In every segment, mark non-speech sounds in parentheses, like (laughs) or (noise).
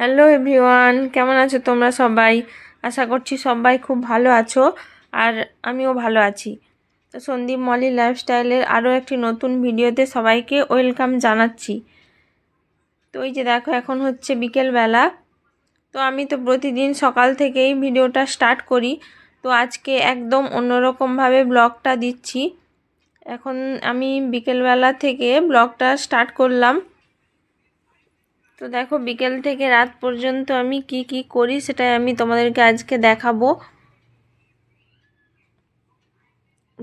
Hello everyone কেমন আছো তোমরা সবাই? আশা করছি সবাই খুব ভালো আছো আর আমিও ভালো আছি। তো সন্দীপ মলি লাইফস্টাইলের আরও একটি নতুন ভিডিওতে সবাইকে ওয়েলকাম জানাচ্ছি। তো এই যে দেখো, এখন হচ্ছে বিকেলবেলা। তো আমি তো প্রতিদিন সকাল থেকেই ভিডিওটা স্টার্ট করি। তো আজকে একদম অন্যরকমভাবে ব্লগটা দিচ্ছি। এখন আমি বিকেলবেলা থেকে ব্লগটা স্টার্ট করলাম। তো দেখো বিকেল থেকে রাত পর্যন্ত আমি কি কি করি সেটাই আমি তোমাদেরকে আজকে দেখাবো।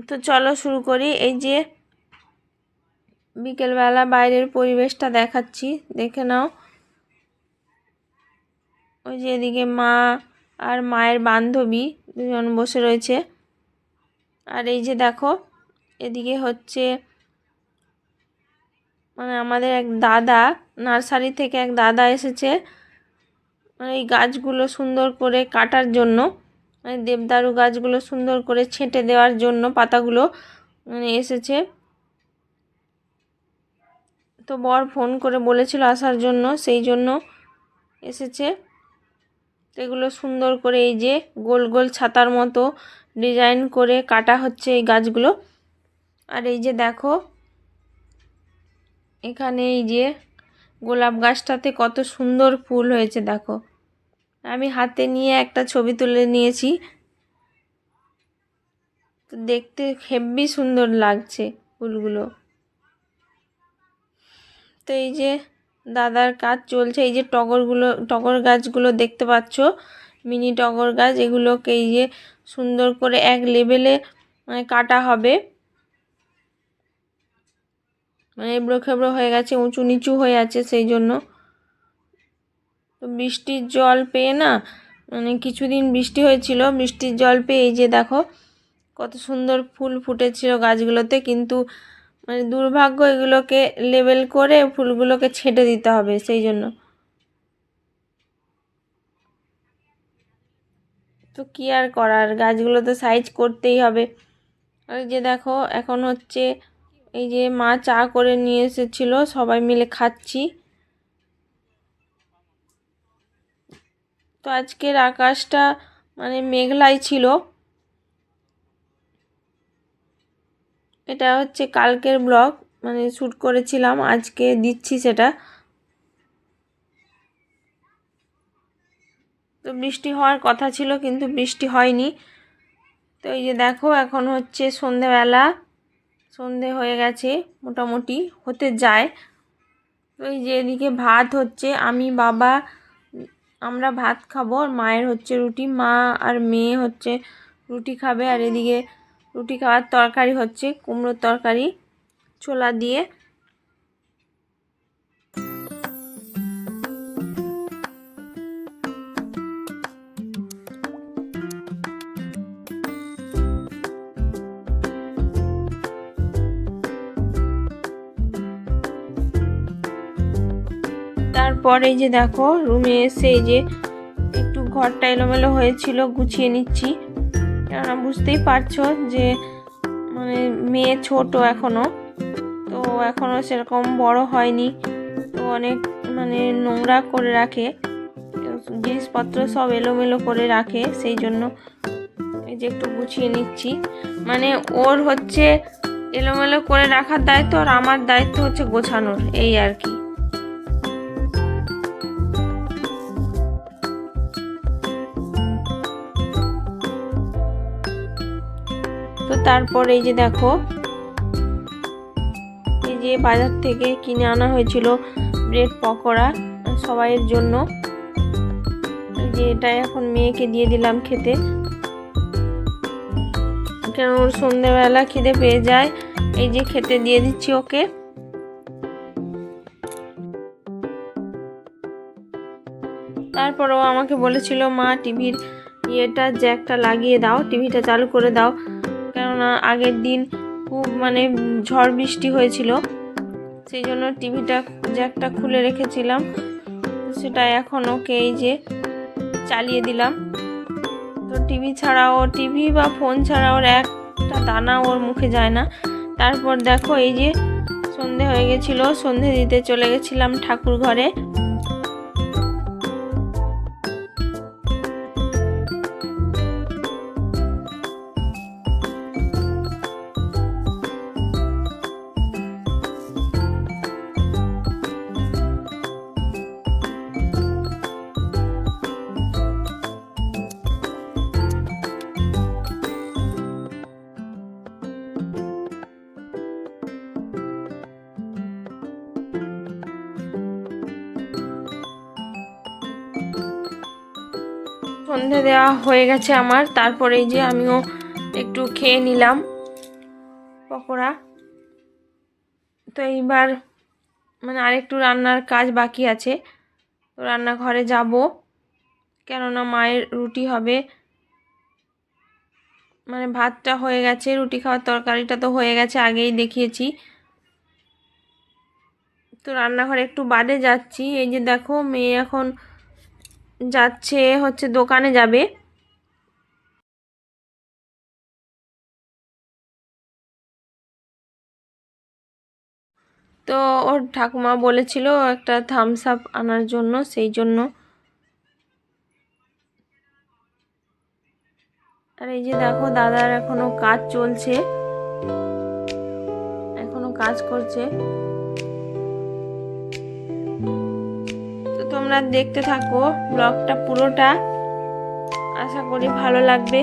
তো চলো শুরু করি। এই যে বিকেলবেলা বাইরের পরিবেশটা দেখাচ্ছি, দেখে নাও। ওই যে এদিকে মা আর মায়ের বান্ধবী দুজন বসে রয়েছে। আর এই যে দেখো, এদিকে হচ্ছে মানে আমাদের এক দাদা নার্সারি থেকে এক দাদা এসেছে এই গাছগুলো সুন্দর করে কাটার জন্য মানে দেবদারু গাছগুলো সুন্দর করে ছেঁটে দেওয়ার জন্য পাতাগুলো মানে এসেছে। তো বর ফোন করে বলেছিল আসার জন্য, সেই জন্য এসেছে। এগুলো সুন্দর করে এই যে গোল গোল ছাতার মতো ডিজাইন করে কাটা হচ্ছে এই গাছগুলো। আর এই যে দেখো, এখানে এই যে গোলাপ গাছটাতে কত সুন্দর ফুল হয়েছে, দেখো। আমি হাতে নিয়ে একটা ছবি তুলে নিয়েছি। তো দেখতে হেব্বি সুন্দর লাগছে ফুলগুলো। তো এই যে দাদার কাজ চলছে, এই যে টগরগুলো, টগর গাছগুলো দেখতে পাচ্ছ, মিনি টগর গাছ, এগুলোকে এই যে সুন্দর করে এক লেভেলে মানে কাটা হবে। মানে এবড়ো খেবড়ো হয়ে গেছে, উঁচু নিচু হয়ে আছে সেই জন্য। তো বৃষ্টির জল পেয়ে না মানে কিছুদিন বৃষ্টি হয়েছিল, বৃষ্টির জল পেয়ে এই যে দেখো, কত সুন্দর ফুল ফুটেছিল গাছগুলোতে, কিন্তু মানে দুর্ভাগ্য এগুলোকে লেবেল করে ফুলগুলোকে ছেটে দিতে হবে সেই জন্য। তো কী আর করার, গাছগুলো তো সাইজ করতেই হবে। আর যে দেখো, এখন হচ্ছে এই যে মা চা করে নিয়ে এসেছিল, সবাই মিলে খাচ্ছি। তো আজকের আকাশটা মানে মেঘলাই ছিল। এটা হচ্ছে কালকের ব্লগ মানে শ্যুট করেছিলাম, আজকে দিচ্ছি সেটা। তো বৃষ্টি হওয়ার কথা ছিল, কিন্তু বৃষ্টি হয়নি। তো এই যে দেখো, এখন হচ্ছে সন্ধেবেলা। সন্ধে হয়ে গেছে, মোটামুটি হতে যায়। ওই যে এদিকে ভাত হচ্ছে, আমি বাবা, আমরা ভাত খাব, আর মায়ের হচ্ছে রুটি, মা আর মেয়ে হচ্ছে রুটি খাবে। আর এদিকে রুটি খাওয়ার তরকারি হচ্ছে, কুমড়োর তরকারি, ছোলা দিয়ে। তারপর যে দেখো রুমে এসে যে একটু ঘরটা এলোমেলো হয়েছিল, গুছিয়ে নিচ্ছি। কেননা বুঝতেই পারছ যে মানে মেয়ে ছোট এখনও তো এখনও সেরকম বড় হয়নি। তো অনেক মানে নোংরা করে রাখে, জিনিসপত্র সব এলোমেলো করে রাখে, সেই জন্য এই যে একটু গুছিয়ে নিচ্ছি। মানে ওর হচ্ছে এলোমেলো করে রাখার দায়িত্ব আর আমার দায়িত্ব হচ্ছে গোছানোর, এই আর কি। তারপর এই যে দেখো, এই যে বাজার থেকে কিনে আনা হয়েছিল ব্রেড পকোড়া সবাইয়ের জন্য। এই যে এটা এখন মেয়েকে দিয়ে দিলাম খেতে। কেন ওর সন্ধ্যেবেলা খিদে পেয়ে যায়, এই যে খেতে দিয়ে দিচ্ছি ওকে। তারপর ও আমাকে বলেছিল, মা, টিভির ইয়েটা জ্যাকটা লাগিয়ে দাও, টিভিটা চালু করে দাও। কেননা আগের দিন খুব মানে ঝড় বৃষ্টি হয়েছিল, সেই জন্য টিভিটা জ্যাকটা খুলে রেখেছিলাম সেটা এখন ওকে এই যে চালিয়ে দিলাম। তো টিভি ছাড়াও, টিভি বা ফোন ছাড়া ওর একটা দানা ওর মুখে যায় না। তারপর দেখো এই যে সন্ধে হয়ে গেছিল, সন্ধে দিতে চলে গেছিলাম ঠাকুর ঘরে। সন্ধে দেওয়া হয়ে গেছে আমার। তারপরে যে আমিও একটু খেয়ে নিলাম পকোড়া। তো এইবার মানে আরেকটু রান্নার কাজ বাকি আছে। তো রান্নাঘরে যাব, কেননা মায়ের রুটি হবে। মানে ভাতটা হয়ে গেছে, রুটি খাওয়ার তরকারিটা তো হয়ে গেছে, আগেই দেখিয়েছি। তো রান্নাঘরে একটু বাদে যাচ্ছি। এই যে দেখো, মেয়ে এখন যাচ্ছে, হচ্ছে দোকানে যাবে। তো ওর ঠাকুমা বলেছিল একটা থামস আপ আনার জন্য, সেই জন্য। আর এই যে দেখো, দাদার এখনও কাজ চলছে। এখনও কাজ করছে। তোমরা দেখতে থাকো ব্লগটা পুরোটা। আশা করি ভালো লাগবে।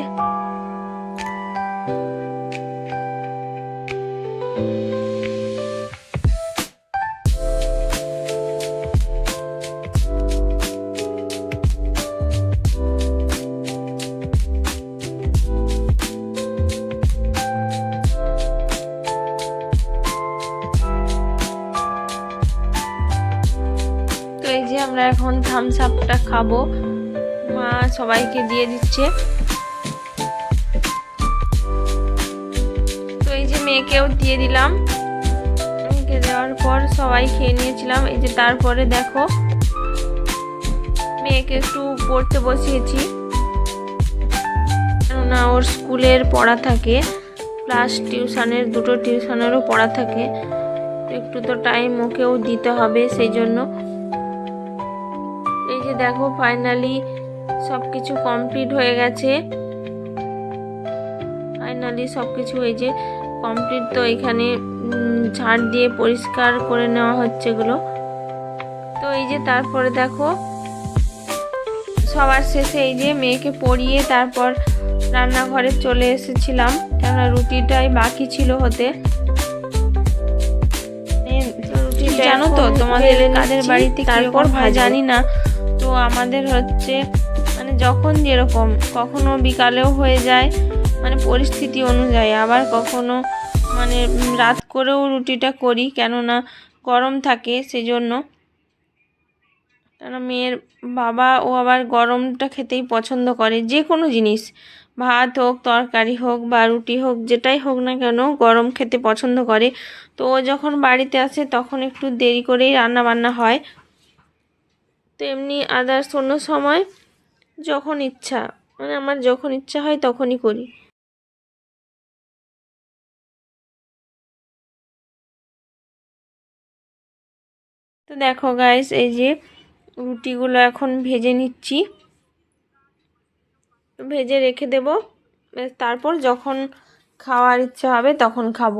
থামস আপটা খাব। মা সবাইকে দিয়ে দিচ্ছে। তো এই যে মেয়েকেও দিয়ে দিলাম। মেয়েকে দেওয়ার পর সবাই খেয়ে নিয়েছিলাম। এই যে তারপরে দেখো, মেয়েকে একটু পড়তে বসিয়েছি। কেননা ওর স্কুলের পড়া থাকে প্লাস টিউশনের, দুটো টিউশনেরও পড়া থাকে। একটু তো টাইম ওকেও দিতে হবে, সেই জন্য দেখো ফাইনালি সব কিছু কমপ্লিট হয়ে গেছে। ফাইনালি সব কিছু এই যে কমপ্লিট তো এখানে ঝাড় দিয়ে পরিষ্কার করে নেওয়া হচ্ছে এগুলো। তো এই যে তারপরে দেখো সবার শেষে এই যে মেয়েকে পড়িয়ে তারপর রান্নাঘরে চলে এসেছিলাম কেননা রুটিটাই বাকি ছিল হতে। জানো তো তোমাদের কাদের বাড়িতে তারপর হয় জানি না। আমাদের হচ্ছে মানে যখন যেরকম, কখনো বিকালেও হয়ে যায় মানে পরিস্থিতি অনুযায়ী। আবার কখনো মানে রাত করেও রুটিটা করি, কেননা গরম থাকে সেজন্য। কেন মেয়ের বাবা, ও আবার গরমটা খেতেই পছন্দ করে। যে কোনো জিনিস, ভাত হোক, তরকারি হোক বা রুটি হোক, যেটাই হোক না কেন, গরম খেতে পছন্দ করে। তো ও যখন বাড়িতে আসে, তখন একটু দেরি করেই রান্না বান্না হয়। তো এমনি আদার্স অন্য সময় যখন ইচ্ছা মানে আমার যখন ইচ্ছা হয় তখনই করি। তো দেখো গাইস এই যে রুটিগুলো এখন ভেজে নিচ্ছি। ভেজে রেখে দেব তারপর যখন খাওয়ার ইচ্ছা হবে তখন খাব।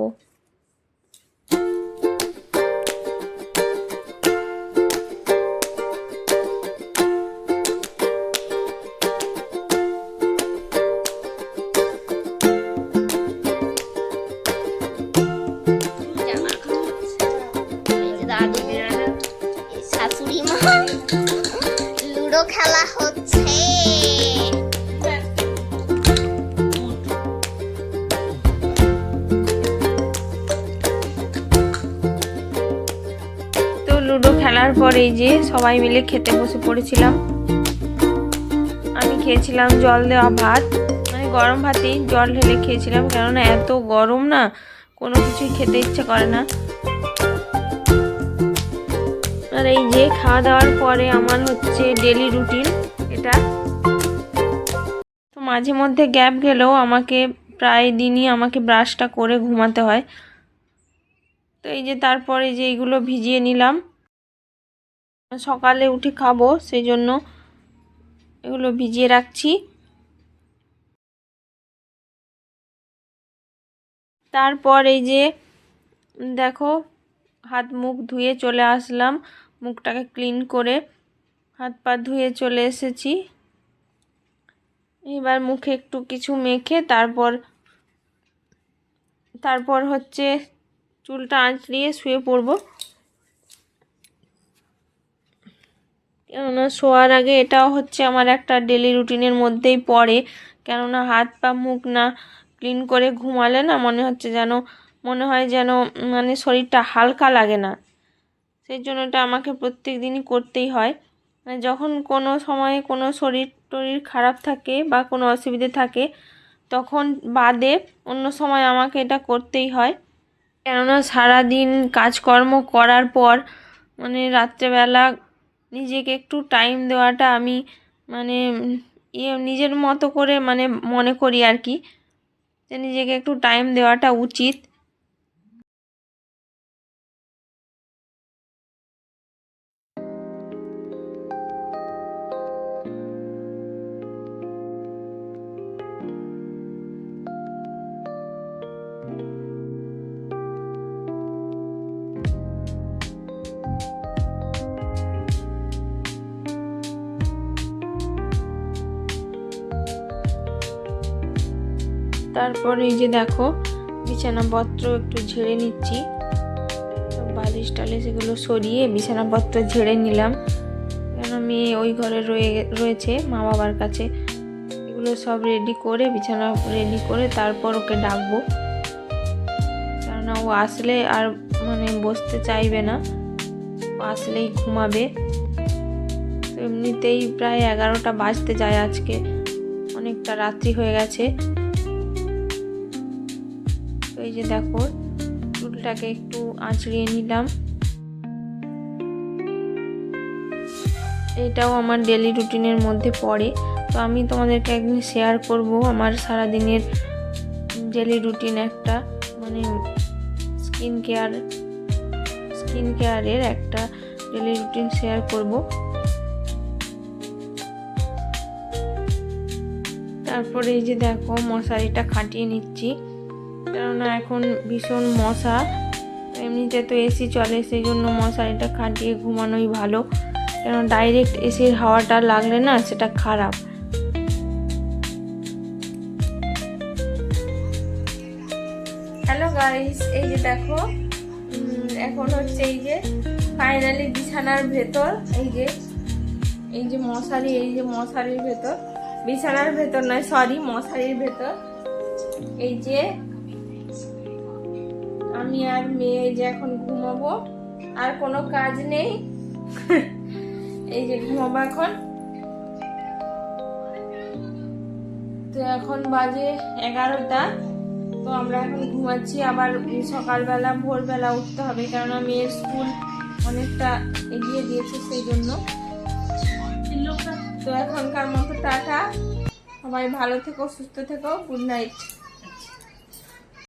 লুডো খেলার পর এই যে সবাই মিলে খেতে বসে পড়েছিলাম। আমি খেয়েছিলাম জল দেওয়া ভাত। মানে গরম ভাতেই জল ঢেলে খেয়েছিলাম, কেননা এত গরম না, কোনো কিছুই খেতে ইচ্ছে করে না। আর এই যে খাওয়া দাওয়ার পরে আমার হচ্ছে ডেলি রুটিন এটা। তো মাঝে মধ্যে গ্যাপ গেলেও আমাকে প্রায় দিনই আমাকে ব্রাশটা করে ঘুমাতে হয়। তো এই যে তারপরে যে এইগুলো ভিজিয়ে নিলাম। সকালে উঠে খাব সেই জন্য এগুলো ভিজিয়ে রাখছি। তারপর এই যে, দেখো, হাত মুখ ধুয়ে চলে আসলাম, মুখটাকে ক্লিন করে হাত পা ধুয়ে চলে এসেছি। এবার মুখে একটু কিছু মেখে তারপর তারপর হচ্ছে চুলটা আঁচড়িয়ে শুয়ে পড়ব। কেননা শোয়ার আগে এটাও হচ্ছে আমার একটা ডেলি রুটিনের মধ্যেই পড়ে। কেননা হাত পা মুখ না ক্লিন করে ঘুমালে না মনে হচ্ছে যেন, মনে হয় যেন মানে শরীরটা হালকা লাগে না। সেই জন্য এটা আমাকে প্রত্যেক দিনই করতেই হয়। মানে যখন কোনো সময়ে কোনো শরীর টরীর খারাপ থাকে বা কোনো অসুবিধে থাকে, তখন বাদে অন্য সময় আমাকে এটা করতেই হয়। কেননা সারাদিন কাজকর্ম করার পর মানে রাত্রেবেলা নিজেকে একটু টাইম দেওয়াটা আমি মানে ইয়ে নিজের মতো করে মানে মনে করি আর কি। যে নিজেকে একটু টাইম দেওয়াটা উচিত। তারপর এই যে দেখো, বিছানাপত্র একটু ঝেড়ে নিচ্ছি। বালিশ টালিশ এগুলো সরিয়ে বিছানাপত্র ঝেড়ে নিলাম। কেন মেয়ে ওই ঘরে রয়ে রয়েছে মা বাবার কাছে। এগুলো সব রেডি করে, বিছানা রেডি করে তারপর ওকে ডাকবো। কেননা ও আসলে আর মানে বসতে চাইবে না। আসলেই ঘুমাবে। এমনিতেই প্রায় এগারোটা বাজতে যায় আজকে। অনেকটা রাত্রি হয়ে গেছে। যে দেখো, চুলটাকে একটু আঁচড়িয়ে নিলাম। এটাও আমার ডেলি রুটিনের মধ্যে পড়ে। তো আমি তোমাদেরকে একদিন শেয়ার করব আমার সারাদিনের ডেলি রুটিন একটা মানে স্কিন কেয়ার স্কিন কেয়ারের একটা ডেলি রুটিন শেয়ার করব। তারপরে এই যে দেখো, মশারিটা খাটিয়ে নিচ্ছি। কেননা এখন ভীষণ মশা। এমনিতে তো এসি চলে সেই জন্য মশারিটা খাটিয়ে ঘুমানোই ভালো। কেন ডাইরেক্ট এসির হাওয়াটা লাগলে না সেটা খারাপ। হ্যালো গাইস এই যে দেখো এখন হচ্ছে এই যে ফাইনালি বিছানার ভেতর, এই যে এই যে মশারি, এই যে মশারির ভেতর। বিছানার ভেতর নয় সরি মশারির ভেতর। এই যে আমি আর মেয়ে যে এখন ঘুমাবো, আর কোনো কাজ নেই। (laughs) এই যে ঘুমাবো এখন। তো এখন বাজে এগারোটা। তো আমরা এখন ঘুমাচ্ছি, আবার সকালবেলা, ভোরবেলা উঠতে হবে, কেননা মেয়ের স্কুল অনেকটা এগিয়ে দিয়েছে সেই জন্য। তো এখনকার মতো টাটা। সবাই ভালো থেকো, সুস্থ থেকো, গুড নাইট।